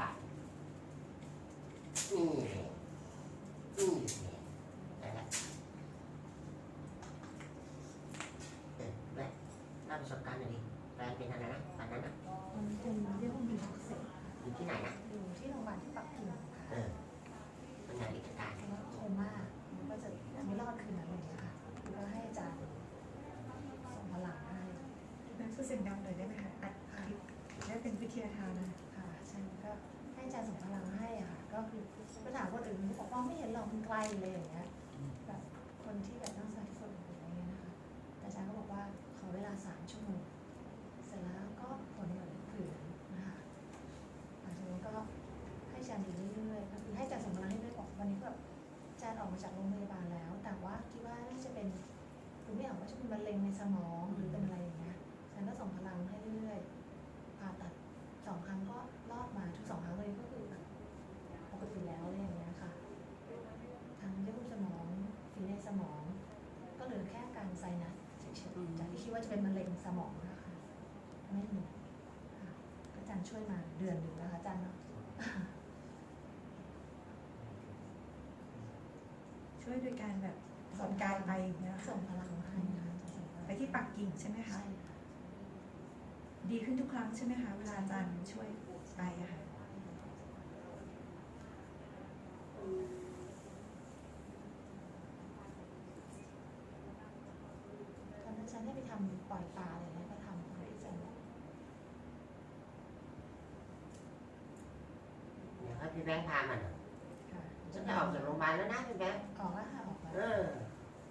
บาทนี่แหละนี่แหละนะครับเออแมเล่าประสบการณ์หน่อยดิแฟนเป็นอะไรนะตอนนั้นนะตอนนี้เป็นเรื่องของเสร็จอยู่ที่ไหนนะอยู่ที่โรงพยาบาลที่ปักกิ่งเออทำงานอิสการแล้วโคม่าก็จะไม่รอดคืนนั้นเลยค่ะก็ให้อาจารย์ส่งพลังให้นั้นเส้นดำเลยได้ไหมคะอัดได้เป็นวิทยาทานนะ ใช่ก็ให้อาจารย์ส่งพลังให้อะค่ะก็คือก็ถามคนอื่นบอกว่าไม่เห็นหรอกมันไกลเลยอย่างเงี้ยแบบคนที่แบบนั่งสมาธิคนอื่นอะไรเงี้ยนะคะแต่อาจารย์ก็บอกว่าขอเวลาสามชั่วโมงเสร็จแล้วก็ผลเหมือนผื่นนะคะหลังจากนั้นก็ให้อาจารย์อยู่เรื่อยๆก็คือให้อาจารย์ส่งพลังให้เรื่อยบอกวันนี้ก็แบบอาจารย์ออกมาจากโรงพยาบาลแล้ว แต่ว่าคิดว่าน่าจะเป็นคือไม่ออกว่าจะเป็นมะเร็งในสมอง จากที่คิดว่าจะเป็นมะเร็งสมองนะคะไม่มีค่ะอาจารย์ช่วยมาเดือนหนึ่งนะคะอาจารย์เนาะช่วยโดยการแบบส่งกายไปอย่างเงี้ยส่ค่ะงพลังให้นะคะส่งพลังไปที่ปักกิ่งใช่ไหมคะใช่ค่ะดีขึ้นทุกครั้งใช่ไหมคะ เวลาอาจารย์ช่วยไปอะค่ะ ตอนนั้น ฉันให้ไปทำปล่อยปลาอะไรเงี้ยก็ทำให้อาจารย์บอกเดี๋ยวให้พี่แบงค์พามันเหรอค่ะฉันจะออกจากโรงพยาบาลแล้วนะพี่แบงค์ออกแล้วค่ะออกแล้วเออ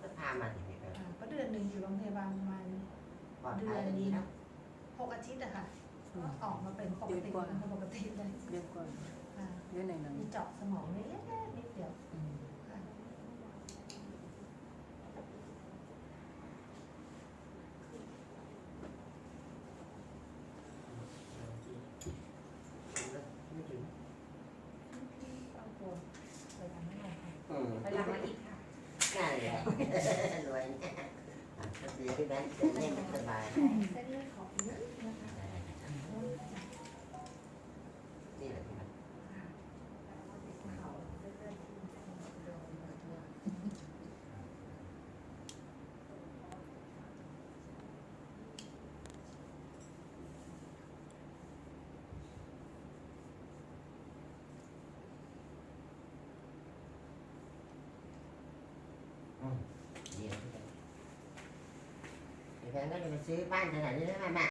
ก็พามาสิพี่แบงค์ค่ะก็เดือนหนึ่งอยู่โรงพยาบาลประมาณปลอดภัยดีนะหกอาทิตย์อะค่ะก็ออกมาเป็นปกติเป็นคนปกติเลยเรียกก่อนค่ะเรียกไหนหนังมีเจาะสมองเล็กๆนิดเดียว อืมค่ะไม่ถึง เอาตัวไปทำให้หน่อยค่ะ อืม ไปหลังมาอีกค่ะนั่นแหละรวยเนี่ยอะก็คือพี่แบงค์จะเล่นสบาย ừ. Thì cái nó được ซื้อ ban thế này như thế này mà